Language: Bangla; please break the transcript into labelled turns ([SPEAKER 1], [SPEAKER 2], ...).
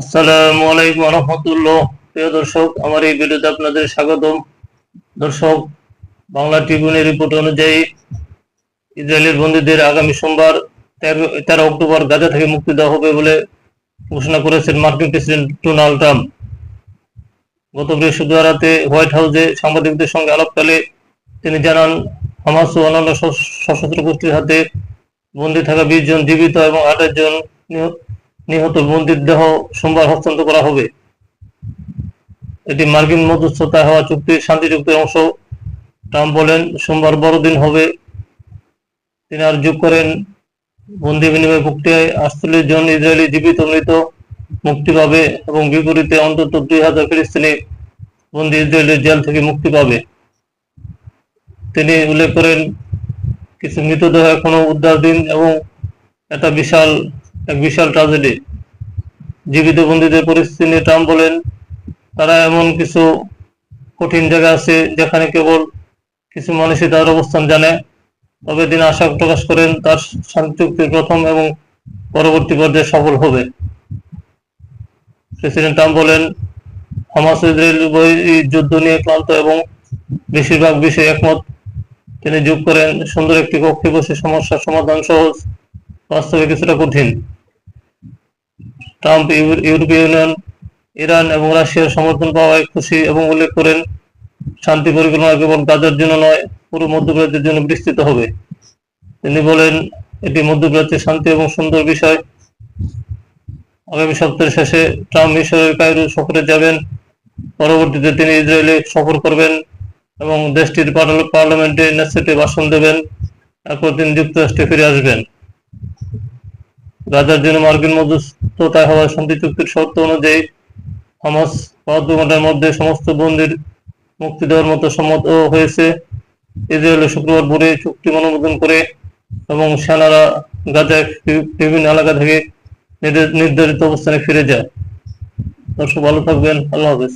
[SPEAKER 1] আসসালামু আলাইকুম রহমতুল্লাহ। প্রিয় দর্শক, আমার এই ভিডিওতে আপনাদের স্বাগতম। দর্শক, বাংলা ট্রিবিউনের রিপোর্ট অনুযায়ী ইসরায়েলের বন্দীদের আগামী সোমবার তেরো তেরো অক্টোবর গাজা থেকে মুক্তি দেওয়া হবে বলে ঘোষণা করেছেন মার্কিন প্রেসিডেন্ট ডোনাল্ড ট্রাম্প। গত বৃহস্পতিবার রাতে হোয়াইট হাউসে সাংবাদিকদের সঙ্গে আলাপকালে তিনি জানান, হামাস ও অন্যান্য সশস্ত্র গোষ্ঠীর হাতে বন্দী থাকা বিশ জন জীবিত এবং আঠাশ জন নিহত নিহত বন্দির দেহ সোমবার হস্তান্তর করা হবে। এটি মার্কিন মধ্যস্থতায় হওয়া চুক্তির শান্তি চুক্তির অংশ। ট্রাম্প বলেন, সোমবার বড়দিন হবে। তিনি আর যোগ করেন। বন্দি বিনিময় প্রক্রিয়ায় আটচল্লিশ জন ইসরায়েলি জীবিত মৃত মুক্তি পাবে এবং বিপরীতে অন্তত দুই হাজার ফিলিস্তিনি বন্দি ইসরায়েলের জেল থেকে মুক্তি পাবে। তিনি উল্লেখ করেন, কিছু মৃতদেহ এখনও উদ্ধারধীন এবং একটা বিশাল এক বিশাল ট্রাজেডি জীবিত বন্দীদের পরিস্থিতি নিয়ে ট্রাম্প বলেন, তারা এমন কিছু কঠিন জায়গা আছে যেখানে কেবল কিছু মানুষই তার অবস্থান জানে। তবে তিনি আশা প্রকাশ করেন তার শান্তি চুক্তির প্রথম এবং পরবর্তী পর্যায়ে সফল হবে। প্রেসিডেন্ট ট্রাম্প বলেন, হামাস ইসরায়েল যুদ্ধ নিয়ে ক্লান্ত এবং বেশিরভাগ বিষয়ে একমত। তিনি যোগ করেন, সুন্দর একটি কক্ষে বসে সমস্যার সমাধান সহজ, বাস্তবে কিছুটা কঠিন। ট্রাম্প ইউ- ইউরোপীয় ইউনিয়ন, ইরান এবং রাশিয়ার সমর্থন পাওয়ায় খুশি এবং উল্লেখ করেন, শান্তি পরিকল্পনা কেবল গাজার জন্য নয়, পুরো মধ্যপ্রাচ্যের জন্য বিস্তৃত হবে। তিনি বলেন, এটি মধ্যপ্রাচ্যের শান্তি এবং সুন্দর বিষয়। আগামী সপ্তাহের শেষে ট্রাম্প মিশরের কায়রো সফরে যাবেন। পরবর্তীতে তিনি ইসরায়েলে সফর করবেন এবং দেশটির পার্লামেন্টে নেসেটে ভাষণ দেবেন। এরপর তিনি যুক্তরাষ্ট্রে ফিরে আসবেন। গাজার জন্য মার্কিন মধ্যস্থতায় হওয়ার শান্তি চুক্তির শর্ত অনুযায়ী হামাস বাহাত্তর ঘণ্টার মধ্যে সমস্ত বন্দির মুক্তি দেওয়ার মতো সম্মত হয়েছে। ইসরায়েল শুক্রবার ভোরে চুক্তি অনুমোদন করে এবং সেনারা গাজায় বিভিন্ন এলাকা থেকে নির্ধারিত অবস্থানে ফিরে যায়। দর্শক, ভালো থাকবেন। আল্লাহ হাফেজ।